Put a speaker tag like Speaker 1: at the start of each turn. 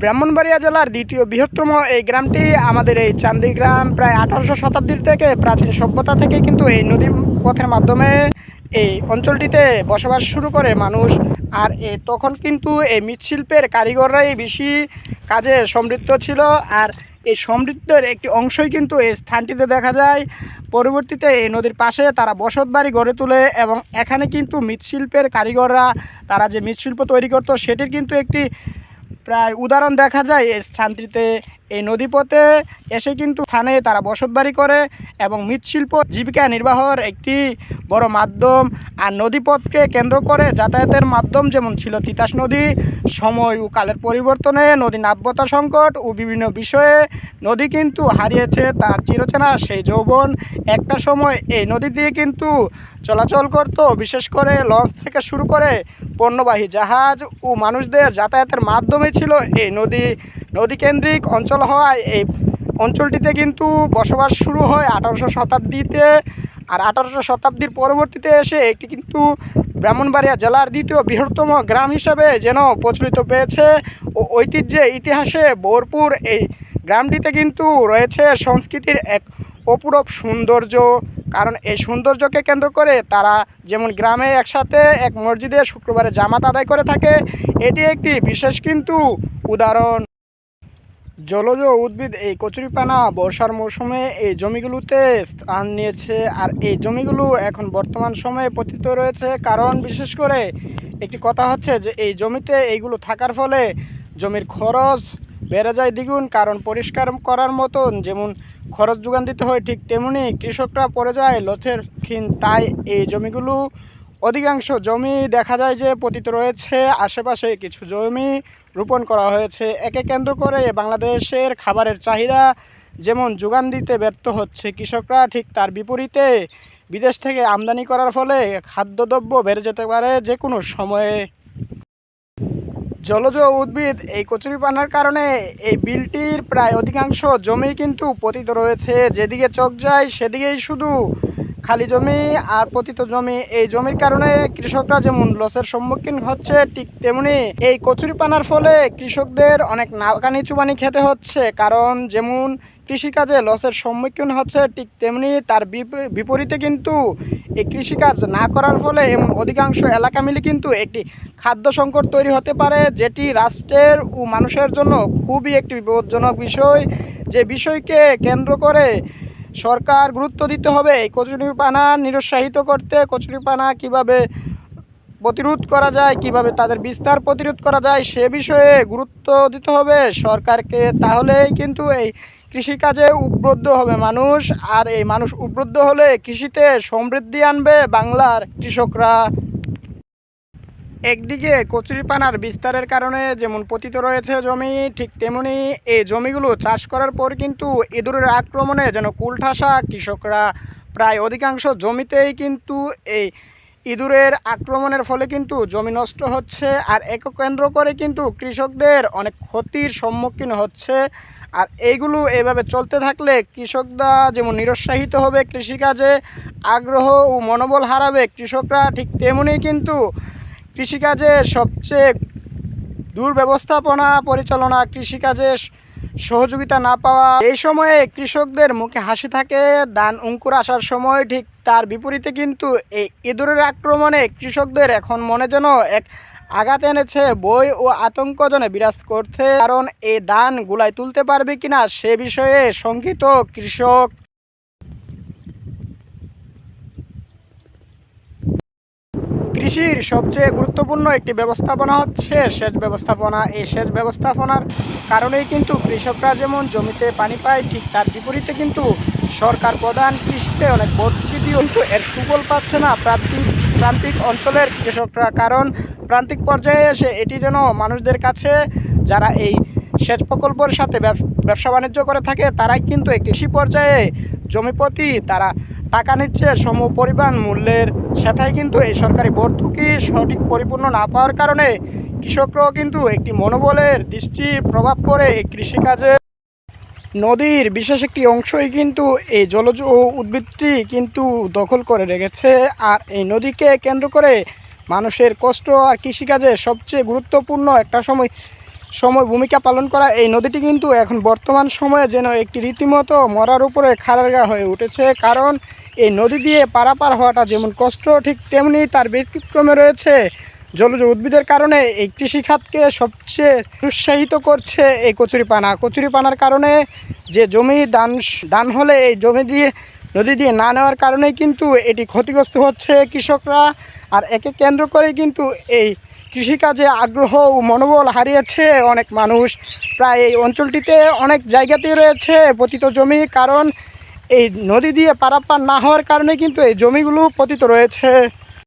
Speaker 1: ব্রাহ্মণবাড়িয়া জেলার দ্বিতীয় বৃহত্তম এই গ্রামটি আমাদের এই চান্দি গ্রাম প্রায় আঠারোশো শতাব্দীর থেকে প্রাচীন সভ্যতা থেকে কিন্তু এই নদী পথের মাধ্যমে এই অঞ্চলটিতে বসবাস শুরু করে মানুষ। আর এ তখন কিন্তু এই মৃৎশিল্পের কারিগররাই বেশি কাজে সমৃদ্ধ ছিল। আর এই সমৃদ্ধের একটি অংশই কিন্তু এই স্থানটিতে দেখা যায়। পরবর্তীতে এই নদীর পাশে তারা বসত বাড়ি গড়ে তোলে এবং এখানে কিন্তু মৃৎশিল্পের কারিগররা, তারা যে মৃৎশিল্প তৈরি করতো, সেটির কিন্তু একটি প্রায় উদাহরণ দেখা যায় স্থানটিতে এই নদীপথে এসে কিন্তু স্থানে তারা বসতবাড়ি করে এবং মৃৎশিল্প জীবিকা নির্বাহের একটি বড় মাধ্যম। আর নদীপথকে কেন্দ্র করে যাতায়াতের মাধ্যম যেমন ছিল তিতাস নদী, সময় ও কালের পরিবর্তনে নদী নাব্যতা সংকট ও বিভিন্ন বিষয়ে নদী কিন্তু হারিয়েছে তার চিরচেনা সেই যৌবন। একটা সময় এই নদী দিয়ে কিন্তু চলাচল করতো, বিশেষ করে লঞ্চ থেকে শুরু করে পণ্যবাহী জাহাজ ও মানুষদের যাতায়াতের মাধ্যমে ছিল এই নদী। নদীকেন্দ্রিক অঞ্চল হওয়ায় এই অঞ্চলটিতে কিন্তু বসবাস শুরু হয় আঠারোশো শতাব্দীতে আর আঠারোশো শতাব্দীর পরবর্তীতে এসে একটি কিন্তু ব্রাহ্মণবাড়িয়া জেলার দ্বিতীয় বৃহত্তম গ্রাম হিসাবে যেন প্রচলিত পেয়েছে ও ঐতিহ্যে ইতিহাসে ভরপুর এই গ্রামটিতে কিন্তু রয়েছে সংস্কৃতির এক অপূরব সৌন্দর্য। কারণ এই সৌন্দর্যকে কেন্দ্র করে তারা যেমন গ্রামে একসাথে এক মসজিদে শুক্রবারে জামাত আদায় করে থাকে, এটি একটি বিশেষ কিন্তু উদাহরণ। জলজ উদ্ভিদ এই কচুরিপানা বর্ষার মৌসুমে এই জমিগুলোতে স্থান নিয়েছে আর এই জমিগুলো এখন বর্তমান সময়ে পতিত রয়েছে। কারণ বিশেষ করে একটি কথা হচ্ছে যে এই জমিতে এইগুলো থাকার ফলে জমির খরচ বেড়ে যায় দ্বিগুণ। কারণ পরিষ্কার করার মতন যেমন খরচ যোগান দিতে হয় ঠিক তেমনি কৃষকরা পড়ে যায় লচের ক্ষীণ। তাই এই জমিগুলো অধিকাংশ জমি দেখা যায় যে পতিত রয়েছে, আশেপাশে কিছু জমি রোপণ করা হয়েছে। একে কেন্দ্র করে বাংলাদেশের খাবারের চাহিদা যেমন যোগান দিতে ব্যর্থ হচ্ছে, কৃষকরা ঠিক তার বিপরীতে বিদেশ থেকে আমদানি করার ফলে খাদ্যদ্রব্য বেড়ে যেতে পারে যে কোনো সময়ে। জলজ উদ্ভিদ এই কচুরিপানার কারণে এই বিলটির প্রায় অধিকাংশ জমি কিন্তু পতিত রয়েছে। যেদিকে চোখ যায়, সেদিকেই শুধু খালি জমি আর পতিত জমি। এই জমির কারণে কৃষকরা যেমন লসের সম্মুখীন হচ্ছে, ঠিক তেমনি এই কচুরিপানার ফলে কৃষকদের অনেক নাকানি চুবানি খেতে হচ্ছে। কারণ যেমন কৃষিকাজে লসের সম্মুখীন হচ্ছে, ঠিক তেমনি তার বিপরীতে কিন্তু এই কৃষিকাজ না করার ফলে এমন অধিকাংশ এলাকা মিলে কিন্তু একটি খাদ্য সংকট তৈরি হতে পারে, যেটি রাষ্ট্রের ও মানুষের জন্য খুবই একটি বিপজ্জনক বিষয়। যে বিষয়কে কেন্দ্র করে সরকার গুরুত্ব দিতে হবে। এই কচুরিপানা নিরুৎসাহিত করতে, কচুরিপানা কীভাবে প্রতিরোধ করা যায়, কীভাবে তাদের বিস্তার প্রতিরোধ করা যায়, সে বিষয়ে গুরুত্ব দিতে হবে সরকারকে। তাহলেই কিন্তু এই কৃষিকাজে উদ্বুদ্ধ হবে মানুষ। আর এই মানুষ উদ্বুদ্ধ হলে কৃষিতে সমৃদ্ধি আনবে বাংলার কৃষকরা। একদিকে কচুরিপানার বিস্তারের কারণে যেমন পতিত রয়েছে জমি, ঠিক তেমনি এই জমিগুলো চাষ করার পর কিন্তু ইঁদুরের আক্রমণে যেন কুলঠাসা কৃষকরা। প্রায় অধিকাংশ জমিতেই কিন্তু এই ইঁদুরের আক্রমণের ফলে কিন্তু জমি নষ্ট হচ্ছে আর এক কেন্দ্র করে কিন্তু কৃষকদের অনেক ক্ষতির সম্মুখীন হচ্ছে। আর এইগুলো এভাবে চলতে থাকলে কৃষকরা যেমন নিরুৎসাহিত হবে কৃষিকাজে, আগ্রহ ও মনোবল হারাবে কৃষকরা ঠিক তেমনি কিন্তু কৃষিকাজে সবচেয়ে দুর্ব্যবস্থাপনা পরিচালনা, কৃষিকাজে সহযোগিতা না পাওয়া, এই সময়ে কৃষকদের মুখে হাসি থাকে, ধান অঙ্কুর আসার সময় ঠিক তার বিপরীতে কিন্তু এই ইঁদুরের আক্রমণে কৃষকদের এখন মনে যেন এক আঘাত এনেছে, বই ও আতঙ্কজনে বিরাজ করছে। কারণ এই ধান গুলাই তুলতে পারবে কিনা সে বিষয়ে শঙ্কিত কৃষক। কৃষির সবচেয়ে গুরুত্বপূর্ণ একটি ব্যবস্থাপনা হচ্ছে সেচ ব্যবস্থাপনা। এই সেচ ব্যবস্থাপনার কারণেই কিন্তু কৃষকরা যেমন জমিতে পানি পায়, ঠিক তার বিপরীতে কিন্তু সরকার প্রধান কৃষিতে অনেক দিয়েও কিন্তু এর সুফল পাচ্ছে না প্রান্তিক প্রান্তিক অঞ্চলের কৃষকরা। কারণ প্রান্তিক পর্যায়ে এসে এটি যেন মানুষদের কাছে, যারা এই সেচ প্রকল্পের সাথে ব্যবসা বাণিজ্য করে থাকে, তারাই কিন্তু এই কৃষি পর্যায়ে জমিপতি, তারা টাকা নিচ্ছে সম পরিমাণ মূল্যের সেটাই কিন্তু এই সরকারি ভর্তুকি সঠিক পরিপূর্ণ না পাওয়ার কারণে কৃষকরাও কিন্তু একটি মনোবলের দৃষ্টি প্রভাব পড়ে এই কৃষিকাজে। নদীর বিশেষ একটি অংশই কিন্তু এই জলজ উদ্ভিদটি কিন্তু দখল করে রেখেছে আর এই নদীকে কেন্দ্র করে মানুষের কষ্ট আর কৃষিকাজে সবচেয়ে গুরুত্বপূর্ণ একটা সময় সময় ভূমিকা পালন করা এই নদীটি কিন্তু এখন বর্তমান সময়ে যেন একটি রীতিমতো মরার উপরে খারারগা হয়ে উঠেছে। কারণ এই নদী দিয়ে পারাপার হওয়াটা যেমন কষ্ট, ঠিক তেমনি তার ব্যতিক্রমে রয়েছে জলজ উদ্ভিদের কারণে এই কৃষিখাতকে সবচেয়ে উৎসাহিত করছে এই কচুরিপানা। কচুরিপানার কারণে যে জমি দান দান হলে এই জমি দিয়ে, নদী দিয়ে না নেওয়ার কারণেই কিন্তু এটি ক্ষতিগ্রস্ত হচ্ছে কৃষকরা। আর একে কেন্দ্র করেই কিন্তু এই কৃষিকাজে আগ্রহ ও মনোবল হারিয়েছে অনেক মানুষ। প্রায় এই অঞ্চলটিতে অনেক জায়গাতেই রয়েছে পতিত জমি, কারণ এই নদী দিয়ে পারাপার না হওয়ার কারণে কিন্তু এই জমিগুলো পতিত রয়েছে।